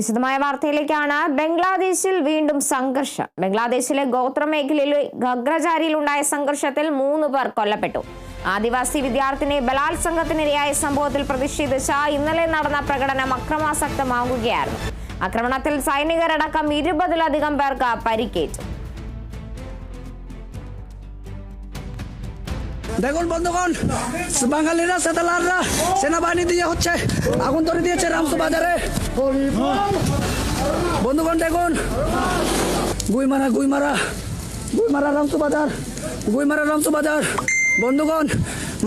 വിശദമായ വാർത്തയിലേക്കാണ്. ബംഗ്ലാദേശിൽ വീണ്ടും സംഘർഷം. ബംഗ്ലാദേശിലെ ഗോത്ര മേഖലയിലെ ഗഗ്രജാരിയിലുണ്ടായ സംഘർഷത്തിൽ മൂന്ന് പേർ കൊല്ലപ്പെട്ടു. ആദിവാസി വിദ്യാർത്ഥിനി ബലാത്സംഗത്തിനിരയായ സംഭവത്തിൽ പ്രതിഷേധിച്ച ഇന്നലെ നടന്ന പ്രകടനം അക്രമാസക്തമാകുകയായിരുന്നു. ആക്രമണത്തിൽ സൈനികരടക്കം ഇരുപതിലധികം പേർക്ക് പരിക്കേറ്റു. দেখুন বন্ধুগণ, বাঙালিরা, সেতালাররা, সেনাবাহিনী দিয়ে হচ্ছে আগুন ধরে দিয়েছে রামসু বাজারে বন্ধুগণ, দেখুন, গুইমারা গুইমারা গুইমারা রামসু বাজার গুইমারা রামসু বাজার বন্ধুগণ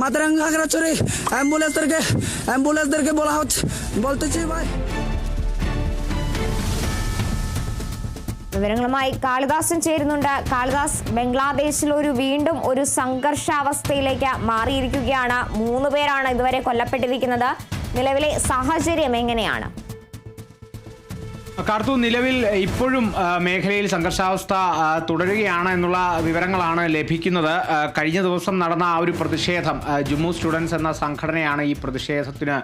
মাতারাং খাগড়াছড়ি অ্যাম্বুলেন্সদেরকে অ্যাম্বুলেন্সদেরকে বলা হচ্ছে, বলতেছি ভাই। വിവരങ്ങളുമായി കാളിദാസൻ ചേരുന്നുണ്ട്. കാളിദാസ് ബംഗ്ലാദേശിൽ ഒരു വീണ്ടും ഒരു സംഘർഷാവസ്ഥയിലേക്ക് മാറിയിരിക്കുകയാണ്. മൂന്ന് പേരാണ് ഇതുവരെ കൊല്ലപ്പെട്ടിരിക്കുന്നത്. നിലവിലെ സാഹചര്യം എങ്ങനെയാണ്? കാർത്തു നിലവിൽ ഇപ്പോഴും മേഖലയിൽ സംഘർഷാവസ്ഥ തുടരുകയാണ് എന്നുള്ള വിവരങ്ങളാണ് ലഭിക്കുന്നത്. കഴിഞ്ഞ ദിവസം നടന്ന ആ ഒരു പ്രതിഷേധം ജമ്മു സ്റ്റുഡൻസ് എന്ന സംഘടനയാണ് ഈ പ്രതിഷേധത്തിന്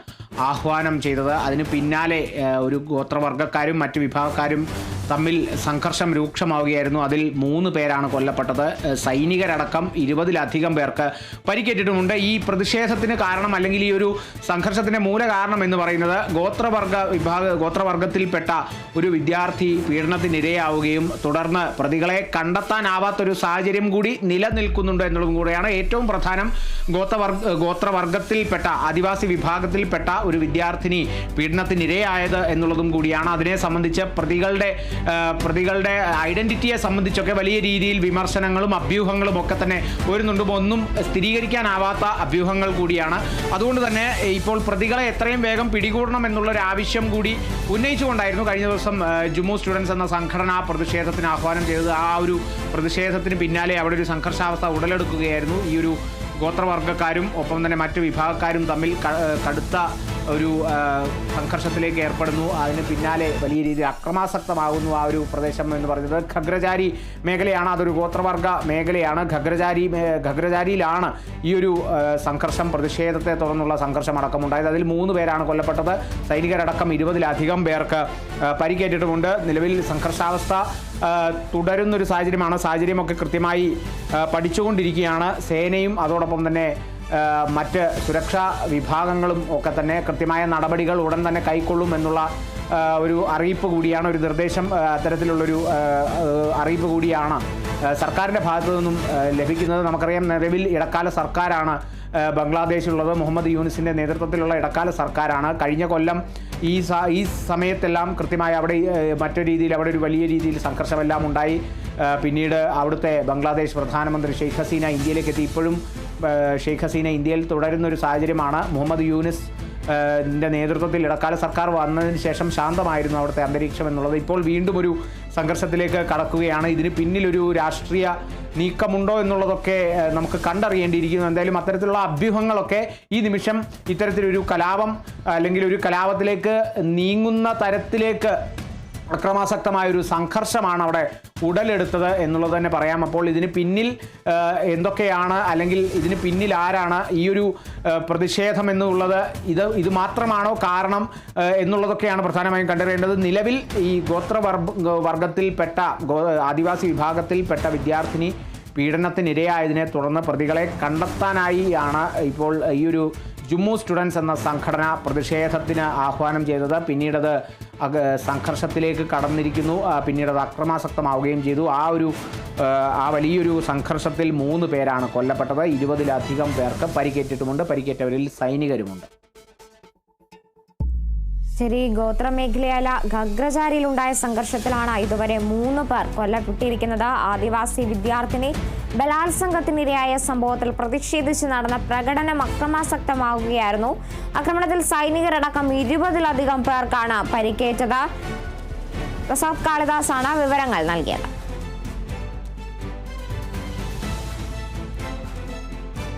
ആഹ്വാനം ചെയ്തത്. അതിന് പിന്നാലെ ഒരു ഗോത്രവർഗക്കാരും മറ്റു വിഭാഗക്കാരും തമ്മിൽ സംഘർഷം രൂക്ഷമാവുകയായിരുന്നു. അതിൽ മൂന്ന് പേരാണ് കൊല്ലപ്പെട്ടത്. സൈനികരടക്കം ഇരുപതിലധികം പേർക്ക് പരിക്കേറ്റിട്ടുമുണ്ട്. ഈ പ്രതിഷേധത്തിന് കാരണം അല്ലെങ്കിൽ ഈ ഒരു സംഘർഷത്തിന്റെ മൂല കാരണം എന്ന് പറയുന്നത് ഗോത്രവർഗ വിഭാഗ ഗോത്രവർഗത്തിൽപ്പെട്ട ഒരു വിദ്യാർത്ഥി പീഡനത്തിനിരയാവുകയും തുടർന്ന് പ്രതികളെ കണ്ടെത്താനാവാത്തൊരു സാഹചര്യം കൂടി നിലനിൽക്കുന്നുണ്ട് എന്നുള്ളതും കൂടെയാണ് ഏറ്റവും പ്രധാനം ഗോത്രവർഗ ഗോത്രവർഗത്തിൽപ്പെട്ട ആദിവാസി വിഭാഗത്തിൽപ്പെട്ട ഒരു വിദ്യാർത്ഥിനി പീഡനത്തിനിരയായത് എന്നുള്ളതും കൂടിയാണ്. അതിനെ സംബന്ധിച്ച് പ്രതികളുടെ പ്രതികളുടെ ഐഡന്റിറ്റിയെ സംബന്ധിച്ചൊക്കെ വലിയ രീതിയിൽ വിമർശനങ്ങളും അഭ്യൂഹങ്ങളും ഒക്കെ തന്നെ വരുന്നുണ്ട് ഒന്നും സ്ഥിരീകരിക്കാനാവാത്ത അഭ്യൂഹങ്ങൾ കൂടിയാണ്. അതുകൊണ്ട് തന്നെ ഇപ്പോൾ പ്രതികളെ എത്രയും വേഗം പിടികൂടണം എന്നുള്ള ഒരു ആവശ്യം കൂടി ഉന്നയിച്ചുകൊണ്ടായിരുന്നു കഴിഞ്ഞ ദിവസം ജുമു സ്റ്റുഡൻസ് എന്ന സംഘടന പ്രതിഷേധത്തിന് ആഹ്വാനം ചെയ്തത്. ആ ഒരു പ്രതിഷേധത്തിന് പിന്നാലെ അവിടെ ഒരു സംഘർഷാവസ്ഥ ഉടലെടുക്കുകയായിരുന്നു. ഈ ഒരു ഗോത്രവർഗക്കാരും ഒപ്പം തന്നെ മറ്റു വിഭാഗക്കാരും തമ്മിൽ കടുത്ത ഒരു സംഘർഷത്തിലേക്ക് ഏർപ്പെടുന്നു. അതിന് പിന്നാലെ വലിയ രീതിയിൽ അക്രമാസക്തമാകുന്നു ആ ഒരു പ്രദേശം എന്ന് പറയുന്നത്. ഖഗ്രചാരി മേഖലയാണ് അതൊരു ഗോത്രവർഗ മേഖലയാണ്. ഖഗ്രചാരി ഖഗ്രചാരിയിലാണ് ഈ ഒരു സംഘർഷം പ്രതിഷേധത്തെ തുടർന്നുള്ള സംഘർഷം അടക്കമുണ്ടായത്. അതിൽ മൂന്ന് പേരാണ് കൊല്ലപ്പെട്ടത്. സൈനികരടക്കം ഇരുപതിലധികം പേർക്ക് പരിക്കേറ്റിട്ടുമുണ്ട്. നിലവിൽ സംഘർഷാവസ്ഥ തുടരുന്നൊരു സാഹചര്യമാണ്. സാഹചര്യമൊക്കെ കൃത്യമായി പഠിച്ചുകൊണ്ടിരിക്കുകയാണ്. സേനയും അതോടൊപ്പം തന്നെ മറ്റ് സുരക്ഷാ വിഭാഗങ്ങളും ഒക്കെ തന്നെ കൃത്യമായ നടപടികൾ ഉടൻ തന്നെ കൈക്കൊള്ളും എന്നുള്ള ഒരു അറിയിപ്പ് കൂടിയാണ് ഒരു നിർദ്ദേശം അത്തരത്തിലുള്ളൊരു അറിയിപ്പ് കൂടിയാണ് സർക്കാരിന്റെ ഭാഗത്തു നിന്നും ലഭിക്കുന്നത്. നമുക്കറിയാം നിലവിൽ ഇടക്കാല സർക്കാരാണ് ബംഗ്ലാദേശിലുള്ളത്. മുഹമ്മദ് യൂനിസിന്റെ നേതൃത്വത്തിലുള്ള ഇടക്കാല സർക്കാരാണ്. കഴിഞ്ഞ കൊല്ലം ഈ ഈ സമയത്തെല്ലാം കൃത്യമായി അവിടെ മറ്റു രീതിയിൽ അവിടെ ഒരു വലിയ രീതിയിൽ സംഘർഷമെല്ലാം ഉണ്ടായി. പിന്നീട് അവിടുത്തെ ബംഗ്ലാദേശ് പ്രധാനമന്ത്രി ഷെയ്ഖ് ഹസീന ഇന്ത്യയിലേക്ക് എത്തി. ഇപ്പോഴും ഷെയ്ഖ് ഹസീന ഇന്ത്യയിൽ തുടരുന്ന ഒരു സാഹചര്യമാണ്. മുഹമ്മദ് യൂനിസ് നേതൃത്വത്തിൽ ഇടക്കാല സർക്കാർ വന്നതിന് ശേഷം ശാന്തമായിരുന്നു അവിടുത്തെ അന്തരീക്ഷം എന്നുള്ളത്. ഇപ്പോൾ വീണ്ടും ഒരു സംഘർഷത്തിലേക്ക് കടക്കുകയാണ്. ഇതിന് പിന്നിലൊരു രാഷ്ട്രീയ നീക്കമുണ്ടോ എന്നുള്ളതൊക്കെ നമുക്ക് കണ്ടറിയേണ്ടിയിരിക്കുന്നു. എന്തായാലും അത്തരത്തിലുള്ള അഭ്യൂഹങ്ങളൊക്കെ ഈ നിമിഷം ഇത്തരത്തിലൊരു കലാപം അല്ലെങ്കിൽ ഒരു കലാപത്തിലേക്ക് നീങ്ങുന്ന തരത്തിലേക്ക് അക്രമാസക്തമായ ഒരു സംഘർഷമാണ് അവിടെ ഉടലെടുത്തത് എന്നുള്ളത് തന്നെ പറയാം. അപ്പോൾ ഇതിന് പിന്നിൽ എന്തൊക്കെയാണ് അല്ലെങ്കിൽ ഇതിന് പിന്നിൽ ആരാണ് ഈ ഒരു പ്രതിഷേധം എന്നുള്ളത് ഇത് ഇത് മാത്രമാണോ കാരണം എന്നുള്ളതൊക്കെയാണ് പ്രധാനമായും കണ്ടറിയേണ്ടത്. നിലവിൽ ഈ ഗോത്രവർഗ വർഗത്തിൽപ്പെട്ട ആദിവാസി വിഭാഗത്തിൽപ്പെട്ട വിദ്യാർത്ഥിനി പീഡനത്തിനിരയായതിനെ തുടർന്ന് പ്രതികളെ കണ്ടെത്താനായി ആണ് ഇപ്പോൾ ഈ ഒരു ജമ്മു സ്റ്റുഡൻസ് എന്ന സംഘടന പ്രതിഷേധത്തിന് ആഹ്വാനം ചെയ്തത്. പിന്നീടത് സംഘർഷത്തിലേക്ക് കടന്നിരിക്കുന്നു. പിന്നീട് അത് അക്രമാസക്തമാവുകയും ചെയ്തു. ആ ഒരു ആ വലിയൊരു സംഘർഷത്തിൽ മൂന്ന് പേരാണ് കൊല്ലപ്പെട്ടത്. ഇരുപതിലധികം പേർക്ക് പരിക്കേറ്റിട്ടുമുണ്ട്. പരിക്കേറ്റവരിൽ സൈനികരുമുണ്ട്. ഗോത്ര മേഖലയായ ഗഗ്രജാരിയിലുണ്ടായ സംഘർഷത്തിലാണ് ഇതുവരെ മൂന്ന് പേർ കൊല്ലപ്പെട്ടിരിക്കുന്നത്. ആദിവാസി വിദ്യാർത്ഥിനി ബലാത്സംഗത്തിനിരയായ സംഭവത്തിൽ പ്രതിഷേധിച്ച് നടന്ന പ്രകടനം അക്രമാസക്തമാവുകയായിരുന്നു. ആക്രമണത്തിൽ സൈനികരടക്കം ഇരുപതിലധികം പേർക്കാണ് പരിക്കേറ്റത്. പ്രസാദ് കാളിദാസാണ് വിവരങ്ങൾ നൽകിയത്.